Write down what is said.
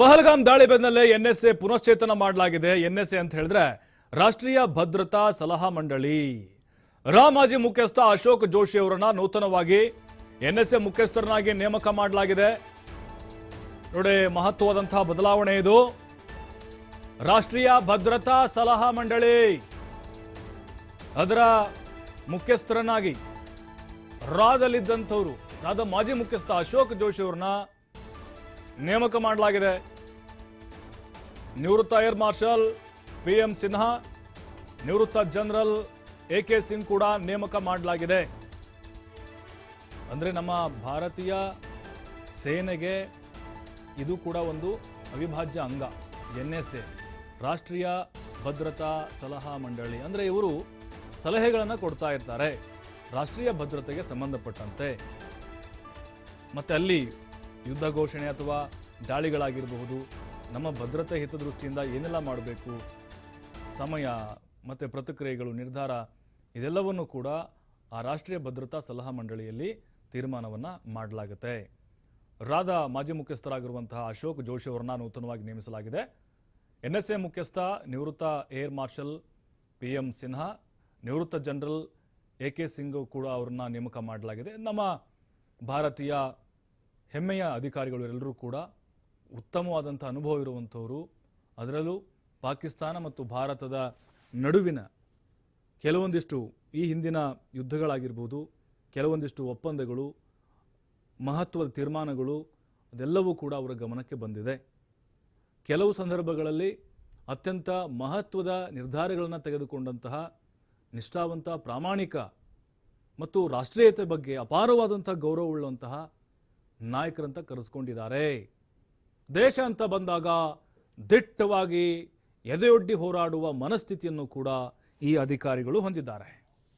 ಪಹಲ್ಗಾಮ್ ದಾಳಿ ಬೆನ್ನಲ್ಲೇ ಎನ್ಎಸ್ಎ ಪುನಶ್ಚೇತನ ಮಾಡಲಾಗಿದೆ. ಎನ್ಎಸ್ಎ ಅಂತ ಹೇಳಿದ್ರೆ ರಾಷ್ಟ್ರೀಯ ಭದ್ರತಾ ಸಲಹಾ ಮಂಡಳಿ. ರಾ ಮಾಜಿ ಮುಖ್ಯಸ್ಥ ಅಶೋಕ್ ಜೋಶಿ ಅವರನ್ನ ನೂತನವಾಗಿ ಎನ್ಎಸ್ಎ ಮುಖ್ಯಸ್ಥರನ್ನಾಗಿ ನೇಮಕ ಮಾಡಲಾಗಿದೆ. ನೋಡಿ, ಮಹತ್ವವಾದಂತಹ ಬದಲಾವಣೆ ಇದು. ರಾಷ್ಟ್ರೀಯ ಭದ್ರತಾ ಸಲಹಾ ಮಂಡಳಿ ಅದರ ಮುಖ್ಯಸ್ಥರನ್ನಾಗಿ ರಾದಲ್ಲಿದ್ದಂಥವರು, ರಾದ ಮಾಜಿ ಮುಖ್ಯಸ್ಥ ಅಶೋಕ್ ಜೋಶಿ ಅವ್ರನ್ನ ನೇಮಕ ಮಾಡಲಾಗಿದೆ. ನಿವೃತ್ತ air marshal P M Sinha, ನಿವೃತ್ತ ಜನರಲ್ ಎ ಕೆ ಸಿಂಗ್ ಕೂಡ ನೇಮಕ ಮಾಡಲಾಗಿದೆ. ಅಂದರೆ ನಮ್ಮ ಭಾರತೀಯ ಸೇನೆಗೆ ಇದು ಕೂಡ ಒಂದು ಅವಿಭಾಜ್ಯ ಅಂಗ, ಎನ್ ಎಸ್ ಎ, ರಾಷ್ಟ್ರೀಯ ಭದ್ರತಾ ಸಲಹಾ ಮಂಡಳಿ. ಅಂದರೆ ಇವರು ಸಲಹೆಗಳನ್ನು ಕೊಡ್ತಾ ಇರ್ತಾರೆ, ರಾಷ್ಟ್ರೀಯ ಭದ್ರತೆಗೆ ಸಂಬಂಧಪಟ್ಟಂತೆ. ಮತ್ತೆ ಅಲ್ಲಿ ಯುದ್ಧ ಘೋಷಣೆ ಅಥವಾ ದಾಳಿಗಳಾಗಿರಬಹುದು. ನಮ್ಮ ಭದ್ರತೆ ಹಿತದೃಷ್ಟಿಯಿಂದ ಏನೆಲ್ಲ ಮಾಡಬೇಕು? ಸಮಯ ಮತ್ತು ಪ್ರತಿಕ್ರಿಯೆಗಳು, ನಿರ್ಧಾರ ಇದೆಲ್ಲವನ್ನು ಕೂಡ ಆ ರಾಷ್ಟ್ರೀಯ ಭದ್ರತಾ ಸಲಹಾ ಮಂಡಳಿಯಲ್ಲಿ ತೀರ್ಮಾನವನ್ನು ಮಾಡಲಾಗುತ್ತೆ. ರಾದ ಮಾಜಿ ಮುಖ್ಯಸ್ಥರಾಗಿರುವಂತಹ ಅಶೋಕ್ ಜೋಶಿ ಅವರನ್ನ ನೂತನವಾಗಿ ನೇಮಿಸಲಾಗಿದೆ. ಎನ್ ಎಸ್ ಎ ಮುಖ್ಯಸ್ಥ, ನಿವೃತ್ತ air marshal P M Sinha, ನಿವೃತ್ತ ಜನರಲ್ ಎ ಕೆ ಸಿಂಗ್ ಕೂಡ ಅವರನ್ನ ನೇಮಕ ಮಾಡಲಾಗಿದೆ. ನಮ್ಮ ಭಾರತೀಯ ಹೆಮ್ಮೆಯ ಅಧಿಕಾರಿಗಳು ಎಲ್ಲರೂ ಕೂಡ ಉತ್ತಮವಾದಂಥ ಅನುಭವ ಇರುವಂಥವರು ಅದರಲ್ಲೂ ಪಾಕಿಸ್ತಾನ ಮತ್ತು ಭಾರತದ ನಡುವಿನ ಕೆಲವೊಂದಿಷ್ಟು ಈ ಹಿಂದಿನ ಯುದ್ಧಗಳಾಗಿರ್ಬೋದು, ಕೆಲವೊಂದಿಷ್ಟು ಒಪ್ಪಂದಗಳು, ಮಹತ್ವದ ತೀರ್ಮಾನಗಳು, ಅದೆಲ್ಲವೂ ಕೂಡ ಅವರ ಗಮನಕ್ಕೆ ಬಂದಿದೆ. ಕೆಲವು ಸಂದರ್ಭಗಳಲ್ಲಿ ಅತ್ಯಂತ ಮಹತ್ವದ ನಿರ್ಧಾರಗಳನ್ನು ತೆಗೆದುಕೊಂಡಂತಹ ನಿಷ್ಠಾವಂತ ಪ್ರಾಮಾಣಿಕ ಮತ್ತು ರಾಷ್ಟ್ರೀಯತೆ ಬಗ್ಗೆ ಅಪಾರವಾದಂಥ ಗೌರವವುಳ್ಳಂತಹ ನಾಯಕರಂತ ಕರೆಸ್ಕೊಂಡಿದ್ದಾರೆ. ದೇಶ ಅಂತ ಬಂದಾಗ ದಿಟ್ಟವಾಗಿ ಎದೆಯೊಡ್ಡಿ ಹೋರಾಡುವ ಮನಸ್ಥಿತಿಯನ್ನು ಕೂಡ ಈ ಅಧಿಕಾರಿಗಳು ಹೊಂದಿದ್ದಾರೆ.